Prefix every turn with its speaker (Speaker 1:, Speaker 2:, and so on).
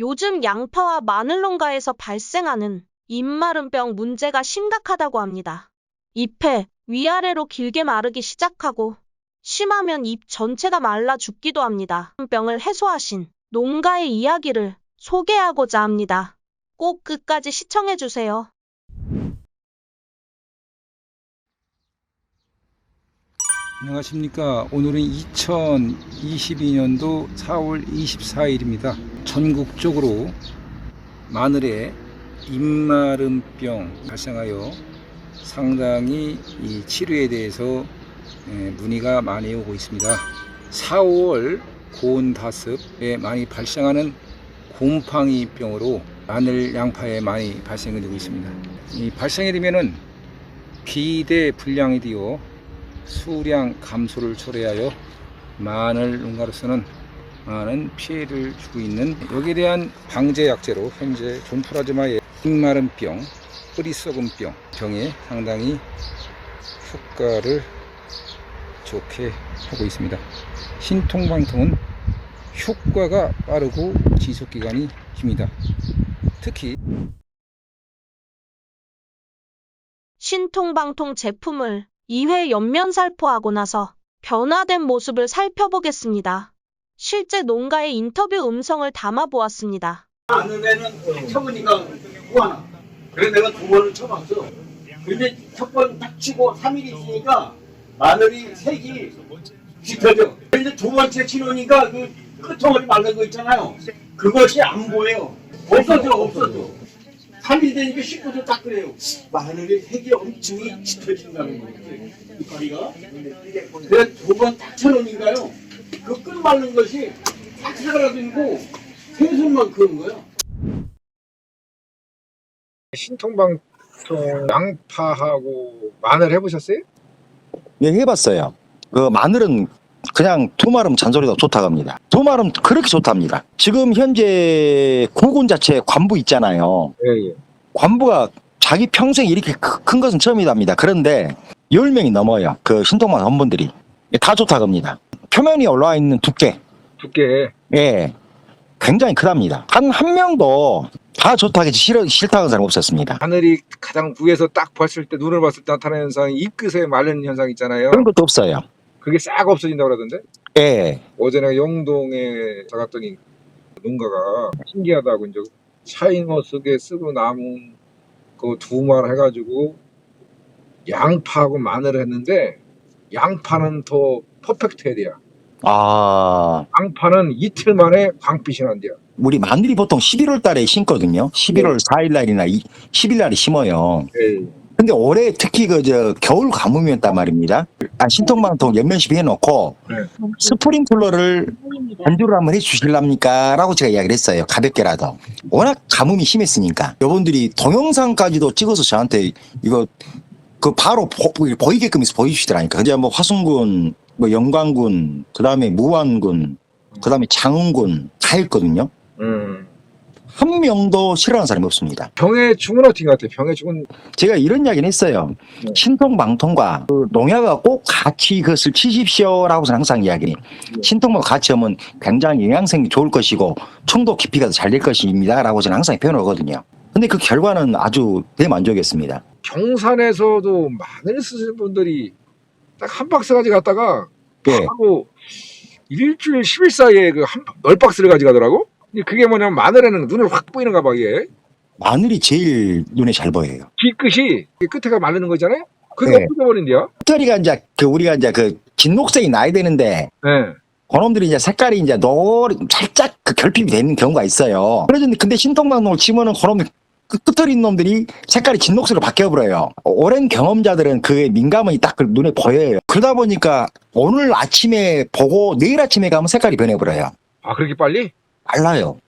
Speaker 1: 요즘 양파와 마늘 농가에서 발생하는 입마름병 문제가 심각하다고 합니다. 잎에 위아래로 길게 마르기 시작하고 심하면 잎 전체가 말라 죽기도 합니다. 병을 해소하신 농가의 이야기를 소개하고자 합니다. 꼭 끝까지 시청해주세요.
Speaker 2: 안녕하십니까. 오늘은 2022년도 4월 24일입니다. 전국적으로 마늘에 입마름병 발생하여 상당히 이 치료에 대해서 예, 문의가 많이 오고 있습니다. 4월 고온 다습에 많이 발생하는 곰팡이병으로 마늘 양파에 많이 발생이 되고 있습니다. 이 발생이 되면은 비대 불량이 되어 수량 감소를 초래하여 마늘 농가로서는 많은 피해를 주고 있는 여기에 대한 방제 약제로 현재 존프라즈마의 흰마름병, 뿌리 썩은병 병에 상당히 효과를 좋게 하고 있습니다. 신통방통은 효과가 빠르고 지속기간이 깁니다. 특히
Speaker 1: 신통방통 제품을 2회 연면 살포하고 나서 변화된 모습을 살펴보겠습니다. 실제 농가의 인터뷰 음성을 담아보았습니다.
Speaker 3: 마늘에는 쳐보니까 우하나. 그래서 내가 두 번을 쳐봤어. 근데 첫 번 딱 치고 3일 있으니까 마늘이 색이 짙어져. 근데 두 번째 치놓으니까 그 끝덩어리 말른 거 있잖아요. 그것이 안 보여. 없어져, 없어져. 3일 되니까 식구도 딱 그래요. 마늘이 색이 엄청 짙어진다는 거예요. 이파리가. 그래서 두번 딱 쳐놓으니까요. 그 끝 말른 것이 딱 사라지고 생선만큼 거야.
Speaker 4: 신통방통 양파하고 마늘 해보셨어요?
Speaker 5: 예, 해봤어요. 그 마늘은 그냥 두마름 잔소리가 좋다고 합니다. 두마름 그렇게 좋답니다. 지금 현재 고군 자체 관부 있잖아요.
Speaker 4: 예, 예.
Speaker 5: 관부가 자기 평생 이렇게 크- 큰 것은 처음이답니다. 그런데 10명이 넘어요. 그 신통만 원분들이. 다 좋다고 합니다. 표면이 올라와 있는 두께.
Speaker 4: 두께.
Speaker 5: 예. 굉장히 크답니다. 한 한 명도 다 했지 싫어, 싫다고 하는 사람 없었습니다.
Speaker 4: 하늘이 가장 위에서 딱 봤을 때 눈을 봤을 때 나타나는 현상이 잎끝에 마른 현상 있잖아요.
Speaker 5: 그런 것도 없어요.
Speaker 4: 그게 싹 없어진다고 그러던데?
Speaker 5: 예.
Speaker 4: 어제 내가 영동에 가갔더니 농가가 신기하다고 이제 샤인머스게 쓰고 남은 그두말 해가지고 양파하고 마늘을 했는데 양파는 더 퍼펙트 해야 돼요.
Speaker 5: 아,
Speaker 4: 양파는 이틀 만에 광빛이 난대요.
Speaker 5: 우리 마늘이 보통 11월 달에 심거든요. 11월 4일 날이나 10일 날에 심어요.
Speaker 4: 예.
Speaker 5: 근데 올해 특히 그 저 겨울 가뭄이었단 말입니다. 아, 신통방통 연면식 해놓고
Speaker 4: 네.
Speaker 5: 스프링클러를 연주를 한번 해주실랍니까? 라고 제가 이야기를 했어요. 가볍게라도. 워낙 가뭄이 심했으니까. 여러분들이 동영상까지도 찍어서 저한테 이거 그 바로 보, 보이게끔 해서 보여주시더라니까. 근데 뭐 화순군, 뭐 영광군, 그 다음에 무안군, 그 다음에 장흥군 다 했거든요.
Speaker 4: 음.
Speaker 5: 한 명도 싫어하는 사람이 없습니다.
Speaker 4: 병의 죽은 어떻게 같아요? 병의 죽은
Speaker 5: 제가 이런 이야기는 했어요.
Speaker 4: 네.
Speaker 5: 신통방통과 그 농약을 꼭 같이 그것을 치십시오라고 저는 항상 이야기해요.
Speaker 4: 네.
Speaker 5: 신통과 같이 하면 굉장히 영양성이 좋을 것이고 청도 깊이가 더 잘 될 것입니다라고 저는 항상 표현하거든요. 근데 그 결과는 아주 대만족이었습니다.
Speaker 4: 경산에서도 마늘 쓰시는 분들이 딱 한 박스 가지 갔다가
Speaker 5: 예.
Speaker 4: 하고 일주일 10일 사이에 그한 열 박스를 가져가더라고. 근데 그게 뭐냐면 마늘에는 눈을 확 보이는가 봐 이게.
Speaker 5: 마늘이 제일 눈에 잘 보여요.
Speaker 4: 뒤끝이 이 끝에가 마르는 거 있잖아요. 그게
Speaker 5: 네.
Speaker 4: 없어져버린대요.
Speaker 5: 털이가 이제 그 우리가 이제 그 진녹색이 나야 되는데
Speaker 4: 네.
Speaker 5: 그놈들이 이제 색깔이 이제 노 살짝 그 결핍이 되는 경우가 있어요. 그래서 근데 신통방송을 치면은 그놈 그 끝털 있는 놈들이 색깔이 진녹색으로 바뀌어버려요. 오랜 경험자들은 그게 민감이 딱그 눈에 보여요. 그러다 보니까 오늘 아침에 보고 내일 아침에 가면 색깔이 변해버려요.
Speaker 4: 아 그렇게 빨리?
Speaker 5: 달라요.